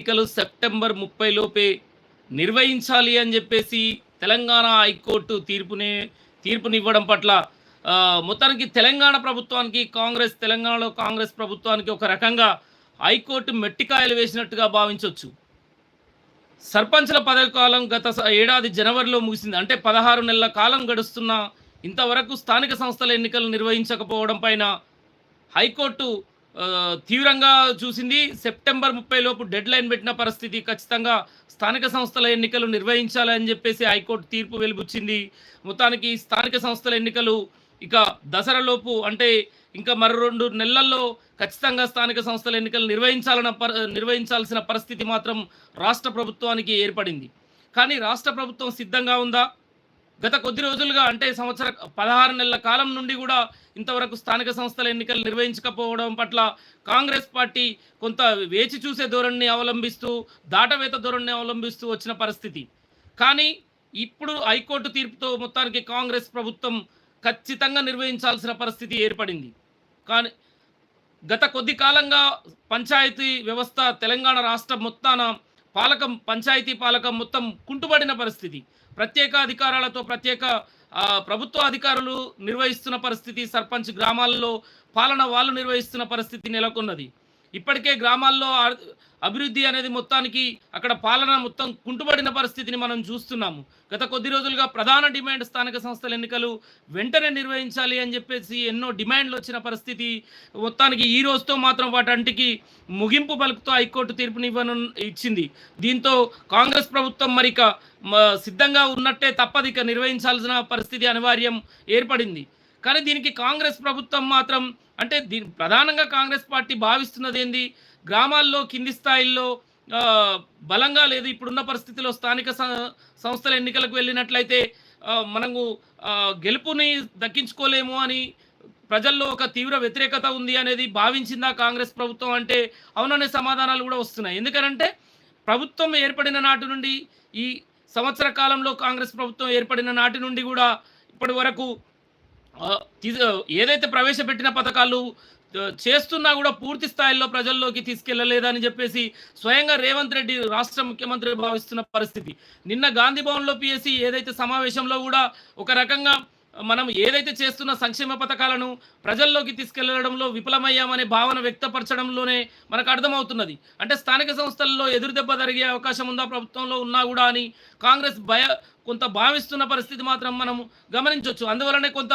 ఎన్నికలు సెప్టెంబర్ ముప్పై లోపే నిర్వహించాలి అని చెప్పేసి తెలంగాణ హైకోర్టు తీర్పుని తీర్పునివ్వడం పట్ల మొత్తానికి తెలంగాణ ప్రభుత్వానికి కాంగ్రెస్ తెలంగాణలో కాంగ్రెస్ ప్రభుత్వానికి ఒక రకంగా హైకోర్టు మెట్టికాయలు వేసినట్టుగా భావించవచ్చు సర్పంచ్ల పదవి కాలం గత ఏడాది జనవరిలో ముగిసింది. అంటే పదహారు నెలల కాలం గడుస్తున్న ఇంతవరకు స్థానిక సంస్థల ఎన్నికలు నిర్వహించకపోవడం పైన హైకోర్టు తీవ్రంగా చూసింది. సెప్టెంబర్ ముప్పై లోపు డెడ్ లైన్ పెట్టిన పరిస్థితి ఖచ్చితంగా స్థానిక సంస్థల ఎన్నికలు నిర్వహించాలని చెప్పేసి హైకోర్టు తీర్పు వెలుబుచ్చింది. మొత్తానికి స్థానిక సంస్థల ఎన్నికలు ఇక దసరాలోపు అంటే ఇంకా మరో రెండు నెలల్లో ఖచ్చితంగా స్థానిక సంస్థల ఎన్నికలు నిర్వహించాలన్న నిర్వహించాల్సిన పరిస్థితి మాత్రం రాష్ట్ర ప్రభుత్వానికి ఏర్పడింది. కానీ రాష్ట్ర ప్రభుత్వం సిద్ధంగా ఉందా? గత కొద్ది రోజులుగా అంటే సంవత్సర పదహారు నెలల కాలం నుండి కూడా ఇంతవరకు స్థానిక సంస్థల ఎన్నికలు నిర్వహించకపోవడం పట్ల కాంగ్రెస్ పార్టీ కొంత వేచి చూసే ధోరణిని అవలంబిస్తూ దాటవేత ధోరణిని అవలంబిస్తూ వచ్చిన పరిస్థితి. కానీ ఇప్పుడు హైకోర్టు తీర్పుతో మొత్తానికి కాంగ్రెస్ ప్రభుత్వం ఖచ్చితంగా నిర్వహించాల్సిన పరిస్థితి ఏర్పడింది. కానీ గత కొద్ది కాలంగా పంచాయతీ వ్యవస్థ తెలంగాణ రాష్ట్ర మొత్తాన పాలకం పంచాయతీ పాలకం మొత్తం కుంటుపడిన పరిస్థితి. ప్రత్యేక అధికారాలతో ప్రత్యేక ప్రభుత్వ అధికారులు నిర్వహిస్తున్న పరిస్థితి సర్పంచ్ గ్రామాల్లో పాలన వాళ్ళు నిర్వహిస్తున్న పరిస్థితి నెలకొన్నది. ఇప్పటికే గ్రామాల్లో అభివృద్ధి అనేది మొత్తానికి అక్కడ పాలన మొత్తం కుంటుపడిన పరిస్థితిని మనం చూస్తున్నాము. గత కొద్ది రోజులుగా ప్రధాన డిమాండ్ స్థానిక సంస్థల ఎన్నికలు వెంటనే నిర్వహించాలి అని చెప్పేసి ఎన్నో డిమాండ్లు వచ్చిన పరిస్థితి మొత్తానికి ఈ రోజుతో మాత్రం వాటంటికి ముగింపు పలుకుతో హైకోర్టు తీర్పునివ్వను ఇచ్చింది. దీంతో కాంగ్రెస్ ప్రభుత్వం మరిక సిద్ధంగా ఉన్నట్టే తప్పదిక నిర్వహించాల్సిన పరిస్థితి అనివార్యం ఏర్పడింది. కానీ దీనికి కాంగ్రెస్ ప్రభుత్వం మాత్రం అంటే దీని ప్రధానంగా కాంగ్రెస్ పార్టీ భావిస్తున్నది ఏంది గ్రామాల్లో కింది స్థాయిల్లో బలంగా లేదు ఇప్పుడున్న పరిస్థితిలో స్థానిక సంస్థల ఎన్నికలకు వెళ్ళినట్లయితే మనము గెలుపుని దక్కించుకోలేము అని ప్రజల్లో ఒక తీవ్ర వ్యతిరేకత ఉంది అనేది భావించిందా కాంగ్రెస్ ప్రభుత్వం అంటే అవుననే సమాధానాలు కూడా వస్తున్నాయి. ఎందుకనంటే ప్రభుత్వం ఏర్పడిన నాటి నుండి ఈ సంవత్సర కాలంలో కాంగ్రెస్ ప్రభుత్వం ఏర్పడిన నాటి నుండి కూడా ఇప్పటి వరకు ఏదైతే ప్రవేశపెట్టిన పథకాలు చేస్తున్నా కూడా పూర్తి స్థాయిలో ప్రజల్లోకి తీసుకెళ్ళలేదని చెప్పేసి స్వయంగా రేవంత్ రెడ్డి రాష్ట్ర ముఖ్యమంత్రి భావిస్తున్న పరిస్థితి. నిన్న గాంధీ భవన్లో పిఎస్సి ఏదైతే సమావేశంలో కూడా ఒక రకంగా మనం ఏదైతే చేస్తున్న సంక్షేమ పథకాలను ప్రజల్లోకి తీసుకెళ్ళడంలో విఫలమయ్యామనే భావన వ్యక్తపరచడంలోనే మనకు అర్థమవుతున్నది. అంటే స్థానిక సంస్థల్లో ఎదురు దెబ్బ జరిగే అవకాశం ఉందా ప్రభుత్వంలో ఉన్నా కూడా అని కాంగ్రెస్ భయ కొంత భావిస్తున్న పరిస్థితి మాత్రం మనం గమనించవచ్చు అందువలనే కొంత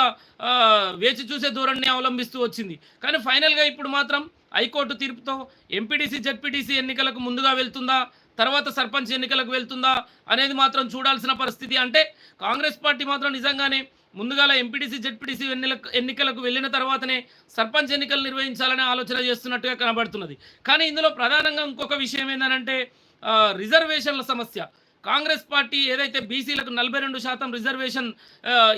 వేచి చూసే ధోరణిని అవలంబిస్తూ వచ్చింది. కానీ ఫైనల్గా ఇప్పుడు మాత్రం హైకోర్టు తీర్పుతో ఎంపీటీసీ జెడ్పీటీసీ ఎన్నికలకు ముందుగా వెళ్తుందా తర్వాత సర్పంచ్ ఎన్నికలకు వెళ్తుందా అనేది మాత్రం చూడాల్సిన పరిస్థితి. అంటే కాంగ్రెస్ పార్టీ మాత్రం నిజంగానే ముందుగాల ఎంపీటీసీ జెడ్పీటీసీ ఎన్నికలకు ఎన్నికలకు వెళ్ళిన తర్వాతనే సర్పంచ్ ఎన్నికలు నిర్వహించాలనే ఆలోచన చేస్తున్నట్టుగా కనబడుతున్నది. కానీ ఇందులో ప్రధానంగా ఇంకొక విషయం ఏంటంటే రిజర్వేషన్ల సమస్య. కాంగ్రెస్ పార్టీ ఏదైతే బీసీలకు నలభై రెండు శాతం రిజర్వేషన్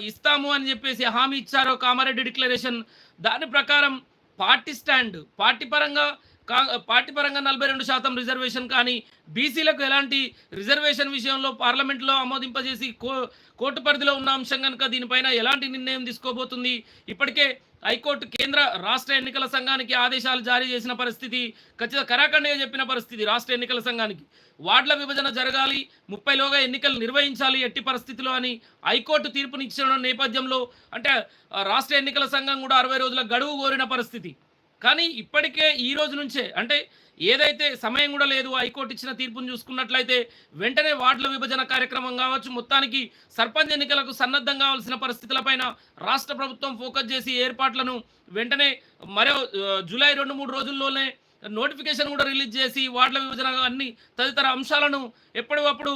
ఇస్తాము అని చెప్పేసి హామీ ఇచ్చారో కామారెడ్డి డిక్లరేషన్ దాని ప్రకారం పార్టీ స్టాండ్ పార్టీ పరంగా పార్టీ పరంగా నలభై రెండు శాతం రిజర్వేషన్ కానీ బీసీలకు ఎలాంటి రిజర్వేషన్ విషయంలో పార్లమెంట్లో ఆమోదింపజేసి కో కోర్టు పరిధిలో ఉన్న అంశం కనుక దీనిపైన ఎలాంటి నిర్ణయం తీసుకోబోతుంది? ఇప్పటికే హైకోర్టు కేంద్ర రాష్ట్ర ఎన్నికల సంఘానికి ఆదేశాలు జారీ చేసిన పరిస్థితి ఖచ్చితంగా కరాఖండిగా చెప్పిన పరిస్థితి రాష్ట్ర ఎన్నికల సంఘానికి. వార్డుల విభజన జరగాలి ముప్పైలోగా ఎన్నికలు నిర్వహించాలి ఎట్టి పరిస్థితిలో అని హైకోర్టు తీర్పునిచ్చిన నేపథ్యంలో అంటే రాష్ట్ర ఎన్నికల సంఘం కూడా అరవై రోజుల గడువు కోరిన పరిస్థితి. కానీ ఇప్పటికే ఈ రోజు నుంచే అంటే ఏదైతే సమయం కూడా లేదు హైకోర్టు ఇచ్చిన తీర్పును చూసుకున్నట్లయితే వెంటనే వార్డుల విభజన కార్యక్రమం కావచ్చు. మొత్తానికి సర్పంచ్ ఎన్నికలకు సన్నద్ధం కావాల్సిన పరిస్థితులపైన రాష్ట్ర ప్రభుత్వం ఫోకస్ చేసి ఏర్పాట్లను వెంటనే మరో జూలై రెండు మూడు రోజుల్లోనే నోటిఫికేషన్ కూడా రిలీజ్ చేసి వార్డుల విభజన అన్ని తదితర అంశాలను ఎప్పటికప్పుడు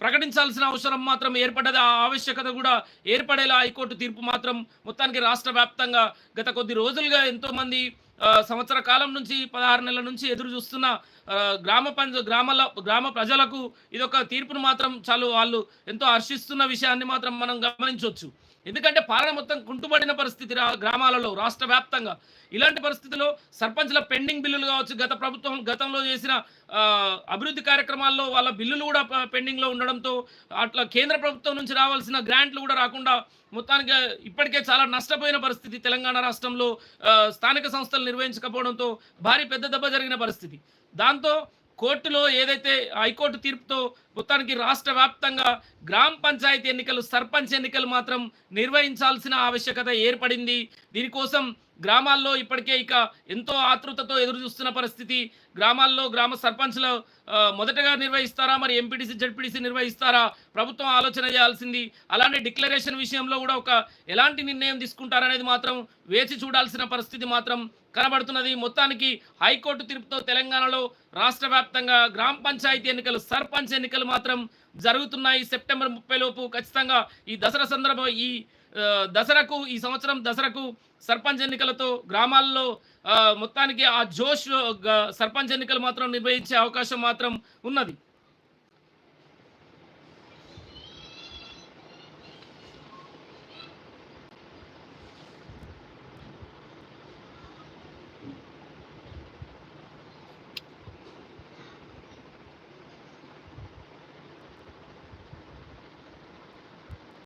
ప్రకటించాల్సిన అవసరం మాత్రం ఏర్పడ్డది. ఆ ఆవశ్యకత కూడా ఏర్పడేలా హైకోర్టు తీర్పు మాత్రం మొత్తానికి రాష్ట్ర వ్యాప్తంగా గత కొద్ది రోజులుగా ఎంతోమంది సంవత్సర కాలం నుంచి పదహారు నెలల నుంచి ఎదురు చూస్తున్న గ్రామ పంచ గ్రామాల గ్రామ ప్రజలకు ఇదొక తీర్పును మాత్రం చాలు వాళ్ళు ఎంతో హర్షిస్తున్న విషయాన్ని మాత్రం మనం గమనించవచ్చు ఎందుకంటే పాలన మొత్తం కుంటుపడిన పరిస్థితి రా గ్రామాలలో రాష్ట్ర వ్యాప్తంగా. ఇలాంటి పరిస్థితిలో సర్పంచ్ల పెండింగ్ బిల్లులు కావచ్చు గత ప్రభుత్వం గతంలో చేసిన అభివృద్ధి కార్యక్రమాల్లో వాళ్ళ బిల్లులు కూడా పెండింగ్లో ఉండడంతో అట్లా కేంద్ర ప్రభుత్వం నుంచి రావాల్సిన గ్రాంట్లు కూడా రాకుండా మొత్తానికి ఇప్పటికే చాలా నష్టపోయిన పరిస్థితి తెలంగాణ రాష్ట్రంలో స్థానిక సంస్థలు నిర్వహించకపోవడంతో భారీ పెద్ద దెబ్బ జరిగిన పరిస్థితి. దాంతో కోర్టులో ఏదైతే హైకోర్టు తీర్పుతో మొత్తానికి రాష్ట్ర వ్యాప్తంగా గ్రామ పంచాయతీ ఎన్నికలు సర్పంచ్ ఎన్నికలు మాత్రం నిర్వహించాల్సిన ఆవశ్యకత ఏర్పడింది. దీనికోసం గ్రామాల్లో ఇప్పటికే ఇక ఎంతో ఆతృతతో ఎదురు చూస్తున్న పరిస్థితి. గ్రామాల్లో గ్రామ సర్పంచ్లు మొదటగా నిర్వహిస్తారా? మరి ఎంపీటీసీ జడ్పీటీసీ నిర్వహిస్తారా? ప్రభుత్వం ఆలోచన చేయాల్సింది. అలానే డిక్లరేషన్ విషయంలో కూడా ఒక ఎలాంటి నిర్ణయం తీసుకుంటారనేది మాత్రం వేచి చూడాల్సిన పరిస్థితి మాత్రం కనబడుతున్నది. మొత్తానికి హైకోర్టు తీర్పుతో తెలంగాణలో రాష్ట్ర వ్యాప్తంగా గ్రామ పంచాయతీ ఎన్నికలు సర్పంచ్ ఎన్నికలు మాత్రం జరుగుతున్నాయి. సెప్టెంబర్ ముప్పై లోపు ఖచ్చితంగా ఈ దసరా సందర్భం ఈ దసరాకు ఈ సంవత్సరం దసరాకు సర్పంచ్ ఎన్నికలతో గ్రామాల్లో మొత్తానికి ఆ జోష్ సర్పంచ్ ఎన్నికలు మాత్రం నిర్వహించే అవకాశం మాత్రం ఉన్నది.